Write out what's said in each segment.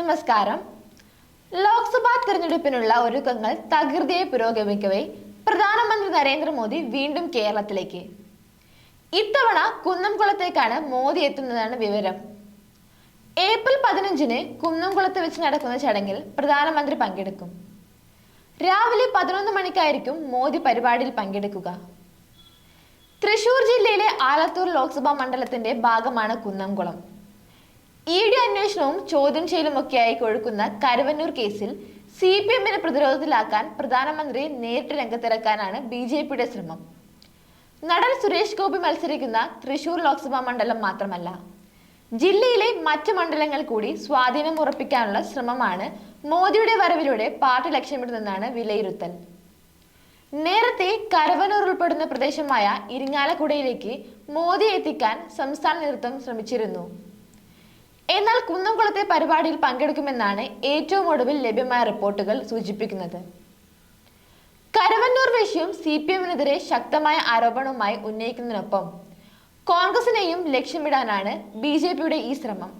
നമസ്കാരം. ലോക്സഭാ തിരഞ്ഞെടുപ്പിനുള്ള ഒരുക്കങ്ങൾ തകൃതിയെ പുരോഗമിക്കവേ പ്രധാനമന്ത്രി നരേന്ദ്രമോദി വീണ്ടും കേരളത്തിലേക്ക്. ഇത്തവണ കുന്നംകുളത്തേക്കാണ് മോദി എത്തുന്നതാണ് വിവരം. ഏപ്രിൽ പതിനഞ്ചിന് കുന്നംകുളത്ത് വെച്ച് നടക്കുന്ന ചടങ്ങിൽ പ്രധാനമന്ത്രി പങ്കെടുക്കും. രാവിലെ പതിനൊന്ന് മണിക്കായിരിക്കും മോദി പരിപാടിയിൽ പങ്കെടുക്കുക. തൃശൂർ ജില്ലയിലെ ആലത്തൂർ ലോക്സഭാ മണ്ഡലത്തിന്റെ ഭാഗമാണ് കുന്നംകുളം. ഇ ഡി അന്വേഷണവും ചോദ്യം ചെയ്യലുമൊക്കെയായി കൊഴുക്കുന്ന കരുവന്നൂർ കേസിൽ സി പി എമ്മിനെ പ്രതിരോധത്തിലാക്കാൻ പ്രധാനമന്ത്രി നേരിട്ട് രംഗത്തിറക്കാനാണ് ബി ജെ പിയുടെ ശ്രമം. നടൻ സുരേഷ് ഗോപി മത്സരിക്കുന്ന തൃശൂർ ലോക്സഭാ മണ്ഡലം മാത്രമല്ല ജില്ലയിലെ മറ്റ് മണ്ഡലങ്ങൾ കൂടി സ്വാധീനം ഉറപ്പിക്കാനുള്ള ശ്രമമാണ് മോദിയുടെ വരവിലൂടെ പാർട്ടി ലക്ഷ്യമിടുന്നതെന്നാണ് വിലയിരുത്തൽ. നേരത്തെ കരവനൂർ ഉൾപ്പെടുന്ന പ്രദേശമായ ഇരിങ്ങാലക്കുടയിലേക്ക് മോദിയെ എത്തിക്കാൻ സംസ്ഥാന നേതൃത്വം ശ്രമിച്ചിരുന്നു. എന്നാൽ കുന്നംകുളത്തെ പരിപാടിയിൽ പങ്കെടുക്കുമെന്നാണ് ഏറ്റവും ഒടുവിൽ ലഭ്യമായ റിപ്പോർട്ടുകൾ സൂചിപ്പിക്കുന്നത്. കരവന്നൂർ വിഷയം സി പി എമ്മിനെതിരെ ശക്തമായ ആരോപണവുമായി ഉന്നയിക്കുന്നതിനൊപ്പം കോൺഗ്രസിനെയും ലക്ഷ്യമിടാനാണ് ബി ജെ പിയുടെ ഈ ശ്രമം.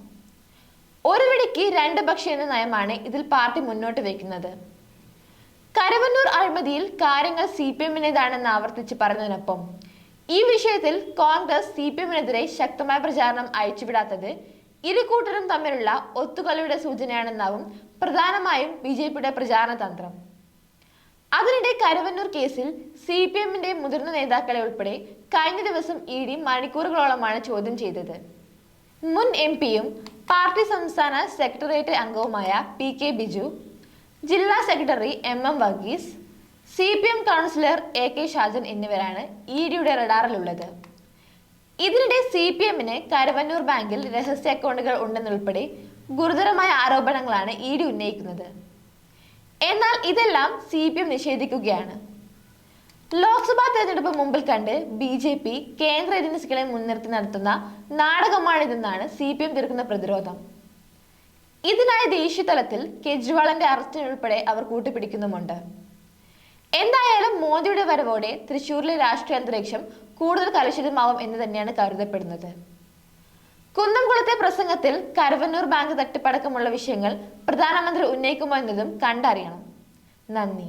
ഒരു വെടിക്ക് രണ്ട് പക്ഷി എന്ന നയമാണ് ഇതിൽ പാർട്ടി മുന്നോട്ട് വയ്ക്കുന്നത്. കരവന്നൂർ അഴിമതിയിൽ കാര്യങ്ങൾ സി പി എമ്മിനേതാണെന്ന് ആവർത്തിച്ച് പറഞ്ഞതിനൊപ്പം ഈ വിഷയത്തിൽ കോൺഗ്രസ് സി പി എമ്മിനെതിരെ ശക്തമായ പ്രചാരണം അയച്ചുവിടാത്തത് ഇരു കൂട്ടരും തമ്മിലുള്ള ഒത്തുകളിയുടെ സൂചനയാണെന്നാവും പ്രധാനമായും ബി ജെ പിയുടെ പ്രചാരണ തന്ത്രം. അതിനിടെ കരുവന്നൂർ കേസിൽ സി പി എമ്മിന്റെ മുതിർന്ന നേതാക്കളെ ഉൾപ്പെടെ കഴിഞ്ഞ ദിവസം ഇ ഡി മണിക്കൂറുകളോളമാണ് ചോദ്യം ചെയ്തത്. മുൻ എം പിയും പാർട്ടി സംസ്ഥാന സെക്രട്ടേറിയറ്റ് അംഗവുമായ പി കെ ബിജു ജില്ലാ secretary M M Varghese C P M councillor A K Shajan എന്നിവരാണ് ഇ ഡിയുടെ റഡാറിലുള്ളത്. ഇതിനിടെ സി പി എമ്മിന് കരുവന്നൂർ ബാങ്കിൽ രഹസ്യ അക്കൗണ്ടുകൾ ഉണ്ടെന്നുൾപ്പെടെ ഗുരുതരമായ ആരോപണങ്ങളാണ് ഇ ഡി ഉന്നയിക്കുന്നത്. എന്നാൽ ഇതെല്ലാം സി പി എം നിഷേധിക്കുകയാണ്. ലോക്സഭാ തെരഞ്ഞെടുപ്പ് മുമ്പിൽ കണ്ട് ബി ജെ പി കേന്ദ്ര ഏജൻസികളെ മുൻനിർത്തി നടത്തുന്ന നാടകമാണിതെന്നാണ് സി പി എം തീർക്കുന്ന പ്രതിരോധം. ഇതിനായി ദേശീയ തലത്തിൽ കെജ്രിവാളിന്റെ അറസ്റ്റിനുൾപ്പെടെ അവർ കൂട്ടുപിടിക്കുന്നുമുണ്ട്. എന്തായാലും മോദിയുടെ വരവോടെ തൃശൂരിലെ രാഷ്ട്രീയ അന്തരീക്ഷം കൂടുതൽ കലുഷിതമാവും എന്ന് തന്നെയാണ് കരുതപ്പെടുന്നത്. കുന്നംകുളത്തെ പ്രസംഗത്തിൽ കരവന്നൂർ ബാങ്ക് തട്ടിപ്പടക്കമുള്ള വിഷയങ്ങൾ പ്രധാനമന്ത്രി ഉന്നയിക്കുമോ എന്നതും കണ്ടറിയണം. നന്ദി.